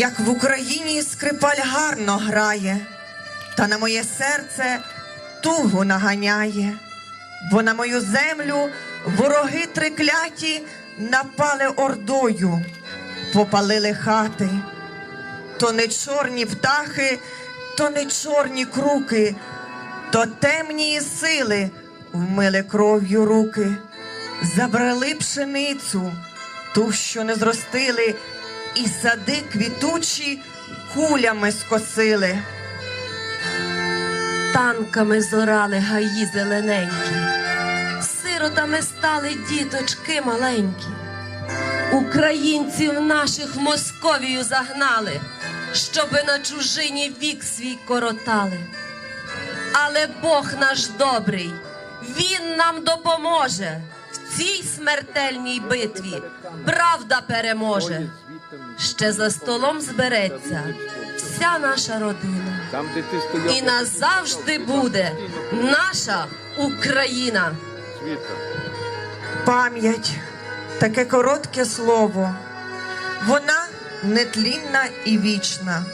як в Україні скрипаль гарно грає, та на моє серце тугу наганяє, бо на мою землю вороги трикляті напали ордою, попалили хати. То не чорні птахи, то не чорні круки, то темні сили вмили кров'ю руки, забрали пшеницю, ту, що не зростили, і сади квітучі кулями скосили. Танками зорали гаї зелененькі, сиротами стали діточки маленькі. Українців наших в Московію загнали, щоби на чужині вік свій коротали. Але Бог наш добрий, Він нам допоможе. В цій смертельній битві правда переможе. Ще за столом збереться вся наша родина. І назавжди буде наша Україна. Пам'ять таке коротке слово. Вона нетлінна і вічна.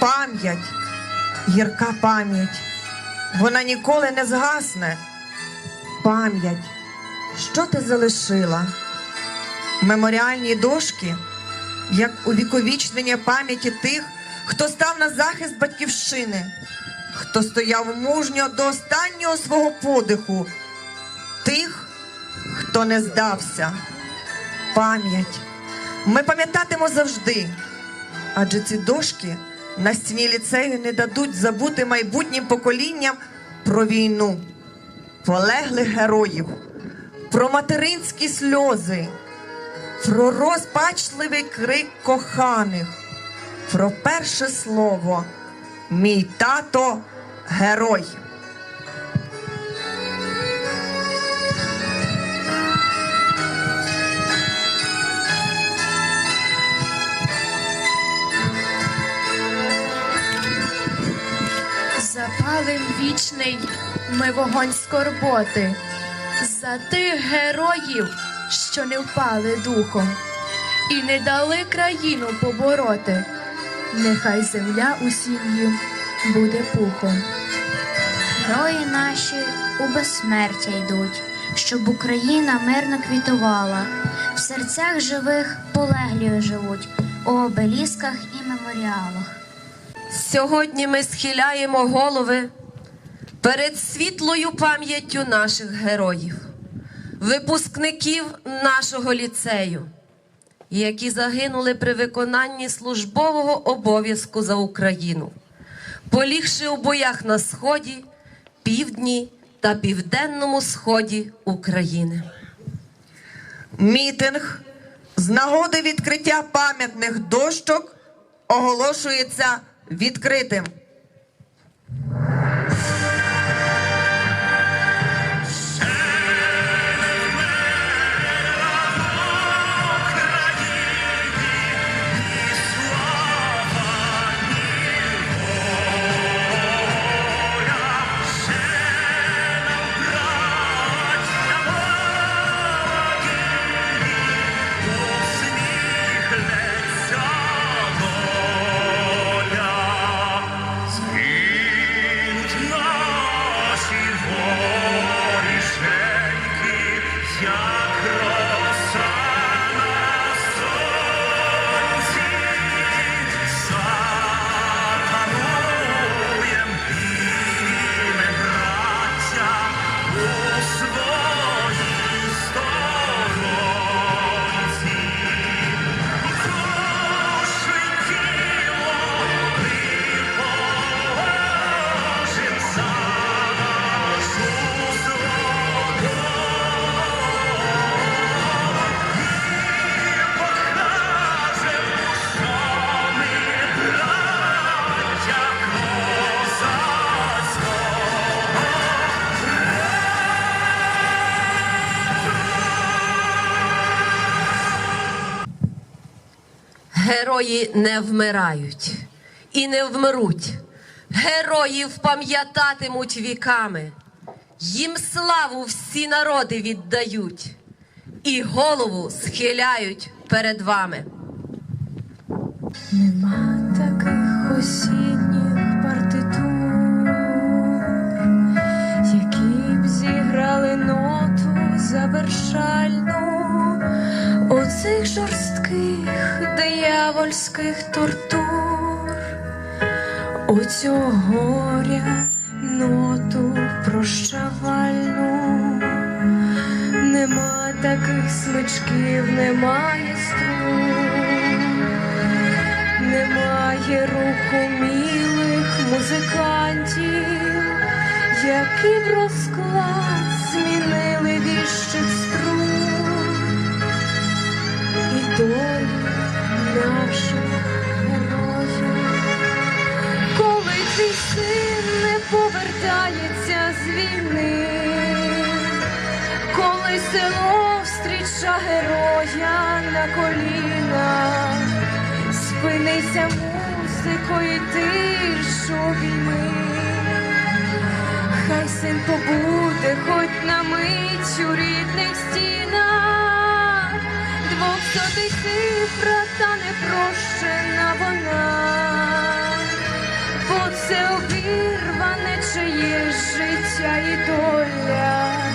Пам'ять, гірка пам'ять. Вона ніколи не згасне. Пам'ять, що ти залишила? Меморіальні дошки, як увіковічнення пам'яті тих, хто став на захист батьківщини, хто стояв мужньо до останнього свого подиху, тих, хто не здався. Пам'ять. Ми пам'ятатимо завжди, адже ці дошки на стіні ліцею не дадуть забути майбутнім поколінням про війну, полеглих героїв, про материнські сльози, про розпачливий крик коханих, про перше слово Мій тато герой. Запалим вічний ми вогонь скорботи за тих героїв, що не впали духом і не дали країну побороти. Нехай земля усім їм буде пухом. Герої наші у безсмертя йдуть, щоб Україна мирно квітувала. В серцях живих полеглі живуть, у обелісках і меморіалах. Сьогодні ми схиляємо голови перед світлою пам'яттю наших героїв, випускників нашого ліцею, які загинули при виконанні службового обов'язку за Україну, полігши у боях на сході, півдні та південному сході України. Мітинг з нагоди відкриття пам'ятних дощок оголошується відкритим. Герої не вмирають і не вмруть. Героїв пам'ятатимуть віками. Їм славу всі народи віддають і голову схиляють перед вами. Нема таких осінніх партитур, які б зіграли ноту завершальну оцих жорстких диявольських тортур, оцього горя ноту прощавальну. Нема таких смичків, немає струн, немає рук умілих музикантів, які б розклад встріча героя на колінах, спинися музикою ти ж обійми. Хай син побуде хоч на мить у рідних стінах, двохсотий цифра та непрощена вона, бо це обірване чиє життя і доля.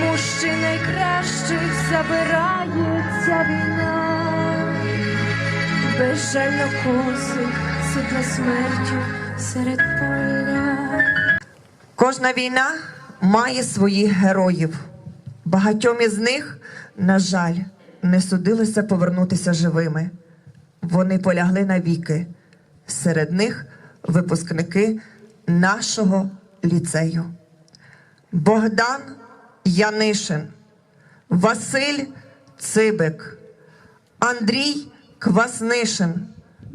Мужчин найкращих забирається війна, безжально косих сидла смертю серед поля. Кожна війна має своїх героїв. Багатьом із них, на жаль, не судилося повернутися живими. Вони полягли навіки. Серед них випускники нашого ліцею. Богдан Янишин, Василь Цибик, Андрій Кваснишин,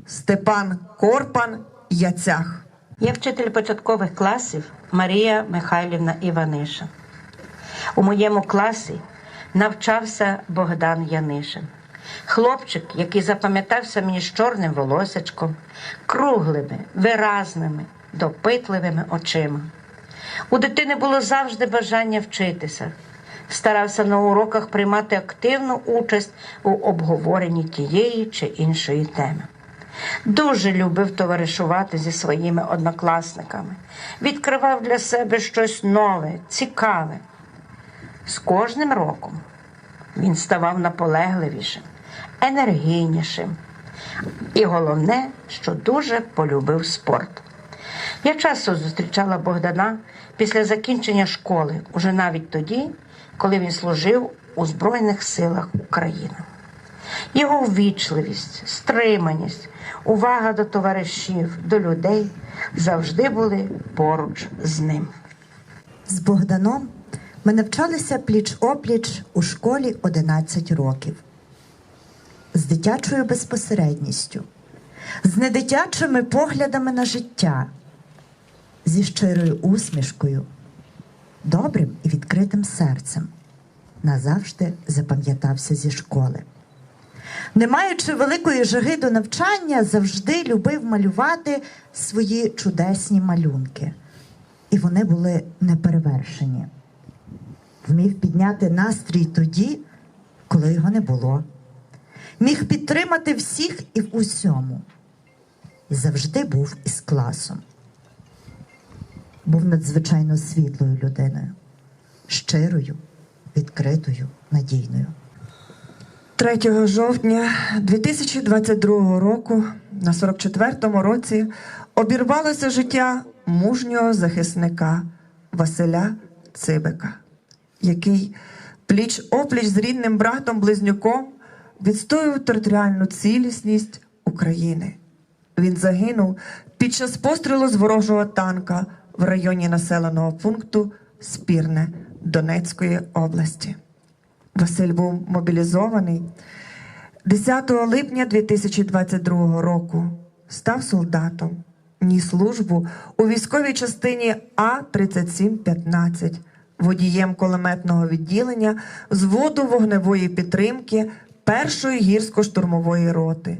Степан Корпан Яцях. Я вчитель початкових класів Марія Михайлівна Іванишин. У моєму класі навчався Богдан Янишин. Хлопчик, який запам'ятався мені з чорним волосячком, круглими, виразними, допитливими очима. У дитини було завжди бажання вчитися. Старався на уроках приймати активну участь у обговоренні тієї чи іншої теми. Дуже любив товаришувати зі своїми однокласниками, відкривав для себе щось нове, цікаве. З кожним роком він ставав наполегливішим, енергійнішим. І головне, що дуже полюбив спорт. Я часто зустрічала Богдана після закінчення школи, уже навіть тоді, коли він служив у Збройних силах України. Його ввічливість, стриманість, увага до товаришів, до людей завжди були поруч з ним. З Богданом ми навчалися пліч-опліч у школі 11 років. З дитячою безпосередністю, з недитячими поглядами на життя, зі щирою усмішкою, добрим і відкритим серцем. Назавжди запам'ятався зі школи. Не маючи великої жаги до навчання, завжди любив малювати свої чудесні малюнки. І вони були неперевершені. Вмів підняти настрій тоді, коли його не було. Міг підтримати всіх і в усьому. Завжди був із класом. Був надзвичайно світлою людиною, щирою, відкритою, надійною. 3 жовтня 2022 року, на 44-му році, обірвалося життя мужнього захисника Василя Цибика, який пліч-опліч з рідним братом-близнюком відстоював територіальну цілісність України. Він загинув під час пострілу з ворожого танка в районі населеного пункту Спірне Донецької області. Василь був мобілізований 10 липня 2022 року. Став солдатом, ніс службу у військовій частині А-3715, водієм кулеметного відділення зводу вогневої підтримки першої гірсько-штурмової роти.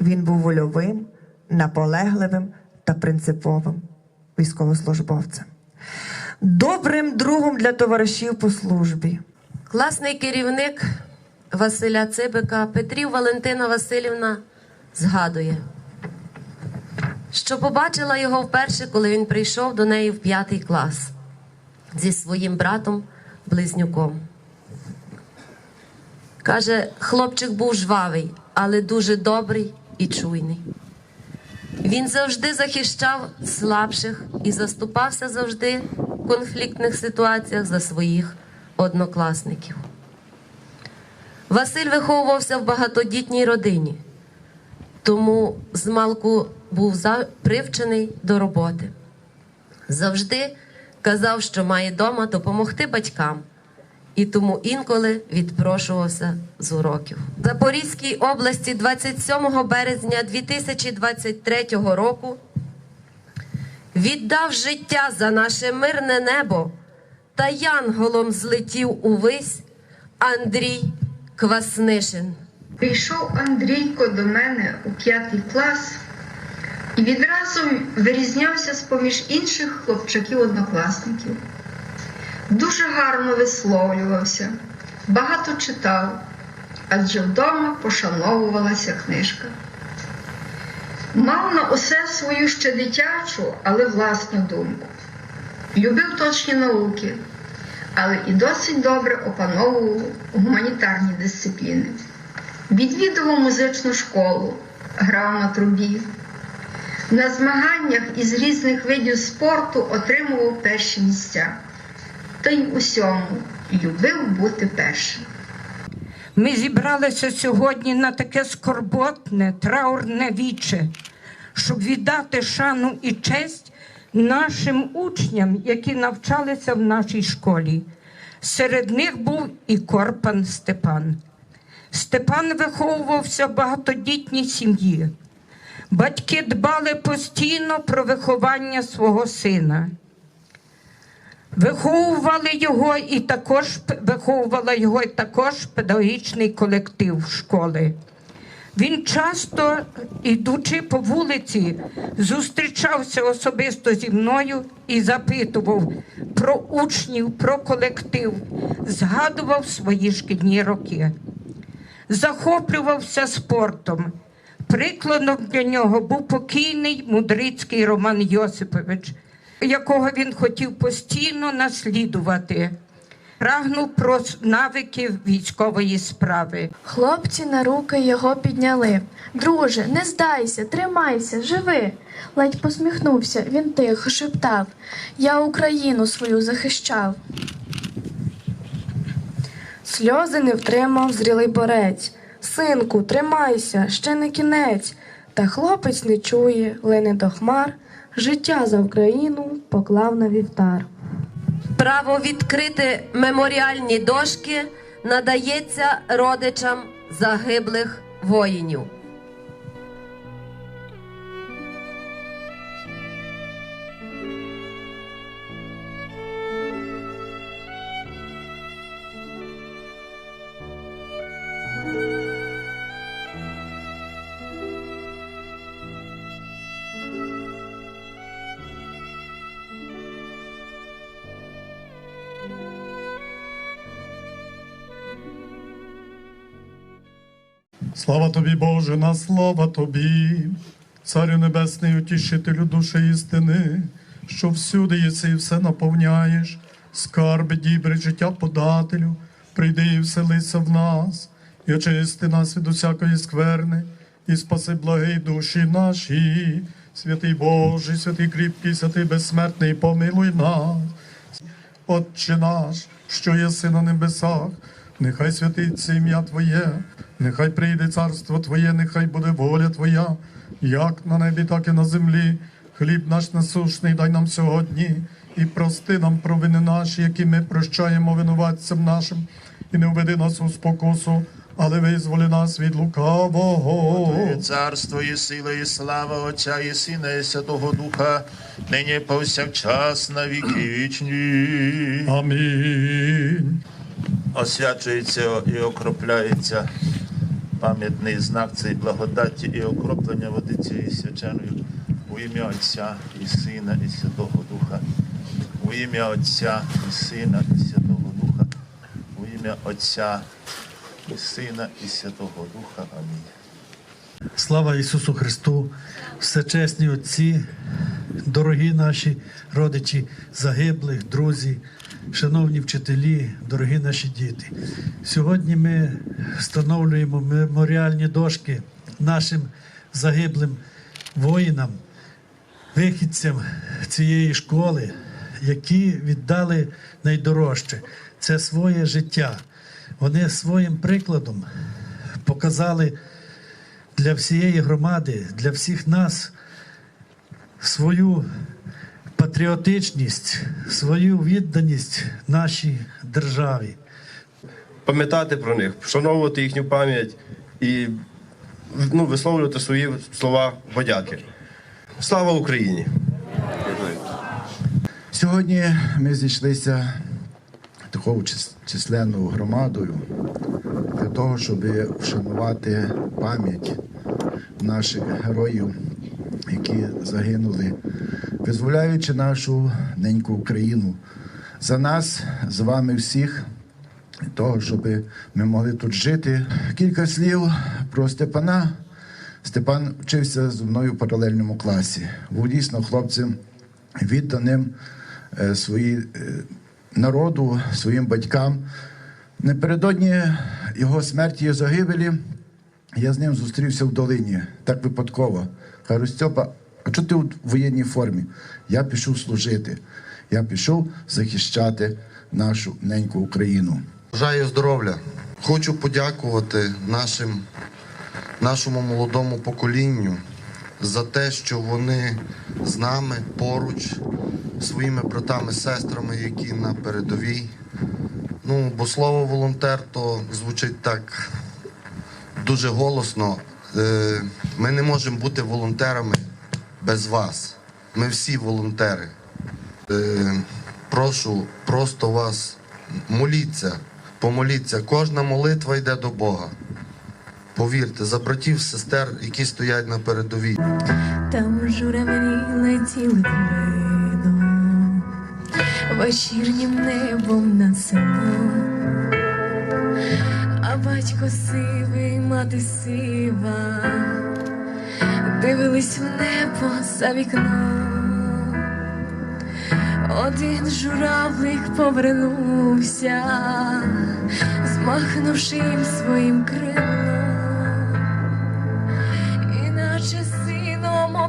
Він був вольовим, наполегливим та принциповим військовослужбовцем, добрим другом для товаришів по службі. Класний керівник Василя Цибика, Петрів Валентина Васильівна, згадує, що побачила його вперше, коли він прийшов до неї в п'ятий клас зі своїм братом-близнюком. Каже, хлопчик був жвавий, але дуже добрий і чуйний. Він завжди захищав слабших і заступався завжди в конфліктних ситуаціях за своїх однокласників. Василь виховувався в багатодітній родині, тому змалку був привчений до роботи. Завжди казав, що має дома допомогти батькам, і тому інколи відпрошувався з уроків. В Запорізькій області 27 березня 2023 року віддав життя за наше мирне небо та янголом злетів увись Андрій Кваснишин. Прийшов Андрійко до мене у п'ятий клас і відразу вирізнявся з-поміж інших хлопчаків-однокласників. Дуже гарно висловлювався, багато читав, адже вдома пошановувалася книжка. Мав на усе свою ще дитячу, але власну думку. Любив точні науки, але і досить добре опановував гуманітарні дисципліни. Відвідував музичну школу, грав на трубі. На змаганнях із різних видів спорту отримував перші місця. Та й усьому любив бути першим. Ми зібралися сьогодні на таке скорботне, траурне віче, щоб віддати шану і честь нашим учням, які навчалися в нашій школі. Серед них був і Корпан Степан. Степан виховувався в багатодітній сім'ї. Батьки дбали постійно про виховання свого сина. Виховували його і також виховувала його і також педагогічний колектив школи. Він часто, ідучи по вулиці, зустрічався особисто зі мною і запитував про учнів, про колектив, згадував свої шкільні роки, захоплювався спортом. Прикладом для нього був покійний мудрицький Роман Йосипович, якого він хотів постійно наслідувати. Прагнув про навики військової справи. Хлопці на руки його підняли. Друже, не здайся, тримайся, живи. Ледь посміхнувся, він тихо шептав. Я Україну свою захищав. Сльози не втримав зрілий борець. Синку, тримайся, ще не кінець. Та хлопець не чує, лине до хмар. Життя за Україну поклав на вівтар. Право відкрити меморіальні дошки надається родичам загиблих воїнів. Слава тобі, Боже, на слава тобі, Царю Небесний, утішителю душі істини, що всюди єси і все наповняєш, скарби, дібри, життя подателю, прийди і вселися в нас, і очисти нас від усякої скверни, і спаси благий душі наші, святий Божий, святий кріпкий, святий безсмертний, помилуй нас. Отче наш, що єси на небесах, нехай святиться ім'я Твоє, нехай прийде царство Твоє, нехай буде воля Твоя, як на небі, так і на землі. Хліб наш насушний дай нам сьогодні, і прости нам провини наші, які ми прощаємо винуватцям нашим, і не введи нас у спокусу, але визволи нас від лукавого. Твоє царство і сила, і слава Отця і Сина, і Святого Духа, нині повсякчас на віки вічні. Амінь. Освячується і окропляється пам'ятний знак цієї благодаті і окроплення води цієї свяченою у ім'я Отця і Сина, і Святого Духа. У ім'я Отця і Сина, і Святого Духа. У ім'я Отця і Сина, і Святого Духа. Амінь. Слава Ісусу Христу, всечесні отці, дорогі наші родичі, загиблих, друзі, шановні вчителі, дорогі наші діти. Сьогодні ми встановлюємо меморіальні дошки нашим загиблим воїнам, вихідцям цієї школи, які віддали найдорожче це своє життя. Вони своїм прикладом показали для всієї громади, для всіх нас свою патріотичність, свою відданість нашій державі. пам'ятати про них, вшановувати їхню пам'ять і ну, висловлювати свої слова подяки. Слава Україні! Сьогодні ми зійшлися такою численною громадою для того, щоб вшанувати пам'ять наших героїв, які загинули, визволяючи нашу неньку Україну. За нас, з вами всіх, для того, щоб ми могли тут жити. Кілька слів про Степана. Степан вчився зі мною в паралельному класі. Був дійсно хлопцем відданим е, свої, е, народу, своїм батькам. Напередодні його смерті і загибелі я з ним зустрівся в долині, так випадково. Кажу, Стьопа, а чого ти у воєнній формі? Я пішов служити. Я пішов захищати нашу неньку Україну. Бажаю здоров'я. Хочу подякувати нашим, нашому молодому поколінню за те, що вони з нами поруч, своїми братами, сестрами, які на передовій. Ну, бо слово волонтер то звучить так дуже голосно. Е, Ми не можемо бути волонтерами без вас. Ми всі волонтери. Е, Прошу просто вас моліться, помоліться. Кожна молитва йде до Бога. Повірте, за братів, сестер, які стоять на передовій. Там журавлі летіли клином, вечірнім небом на село, а батько сивий, мати сива, дивились в небо за вікном. Один журавлик повернувся, змахнувши їм своїм крилом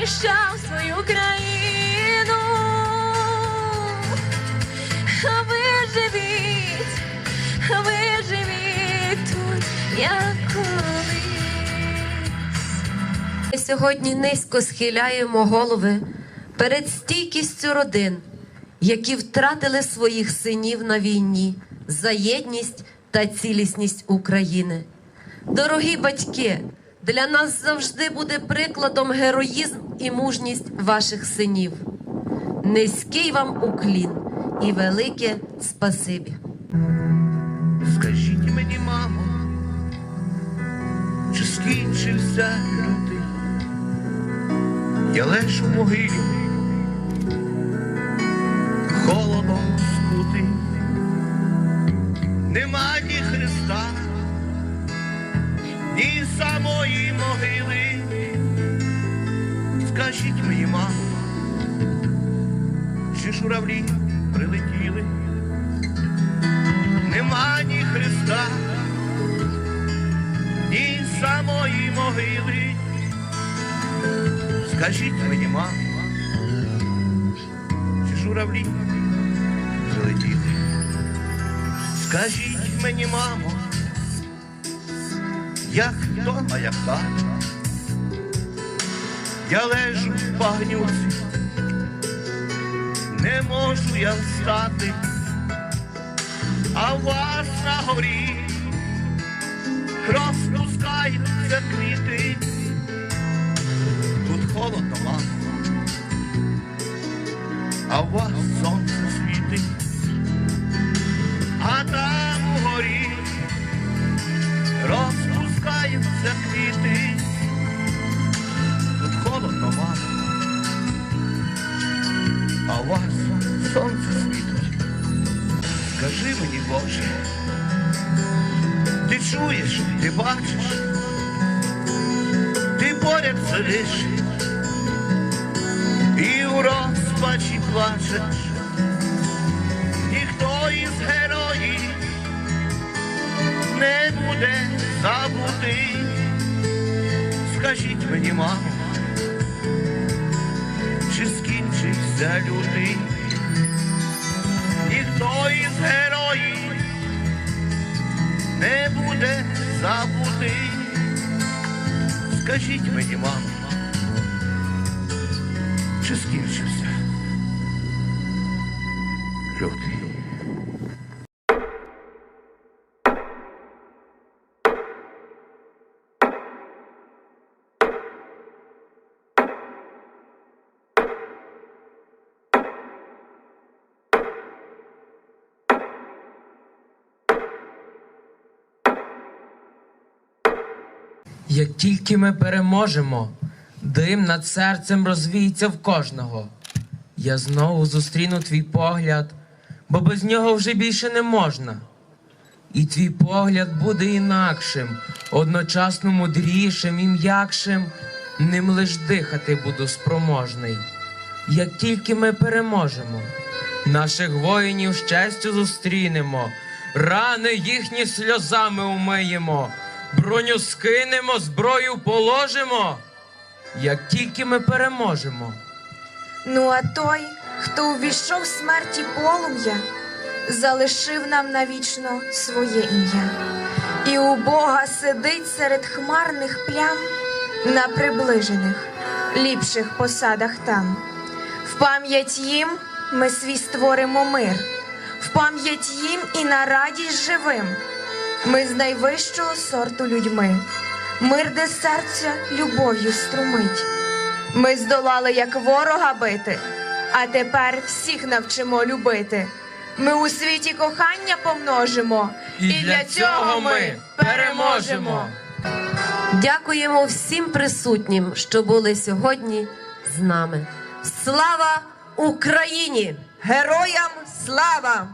Захищав свою країну. А ви тут, як колись. Ми сьогодні низько схиляємо голови перед стійкістю родин, які втратили своїх синів на війні за єдність та цілісність України. Дорогі батьки, для нас завжди буде прикладом героїзм і мужність ваших синів. Низький вам уклін і велике спасибі. Скажіть мені, мамо, чи скінчився лютий? Я лежу в могилі, холодом скутий, нема ні Христа, ні самої могили. Скажіть мені, мамо, чи журавлі прилетіли? Нема ні Христа, ні самої могили. Скажіть мені, мамо, чи журавлі прилетіли? Скажіть мені, мамо, як вдома, як так, я лежу в багнюці, не можу я встати. А у вас на горі розпуск розпускаються квіти. Тут холодно, ладно, а у вас забутий. Скажіть мені, мамо, чи скінчився лютий? Ніхто із героїв не буде забутий. Скажіть мені, мамо, чи скінчився лютий? Як тільки ми переможемо, дим над серцем розвіється в кожного. Я знову зустріну твій погляд, бо без нього вже більше не можна. І твій погляд буде інакшим, одночасно мудрішим і м'якшим, ним лиш дихати буду спроможний. Як тільки ми переможемо, наших воїнів щастю зустрінемо, рани їхні сльозами умиємо, броню скинемо, зброю положимо. Як тільки ми переможемо, Ну а той, хто увійшов смерті полум'я, залишив нам навічно своє ім'я. І у Бога сидить серед хмарних плям на приближених, ліпших посадах там. В пам'ять їм ми свій створимо мир, в пам'ять їм і на радість живим. Ми з найвищого сорту людьми, мир, де серця любов'ю струмить. Ми здолали, як ворога бити, а тепер всіх навчимо любити. Ми у світі кохання помножимо, І для цього ми переможемо. Дякуємо всім присутнім, що були сьогодні з нами. Слава Україні! Героям слава!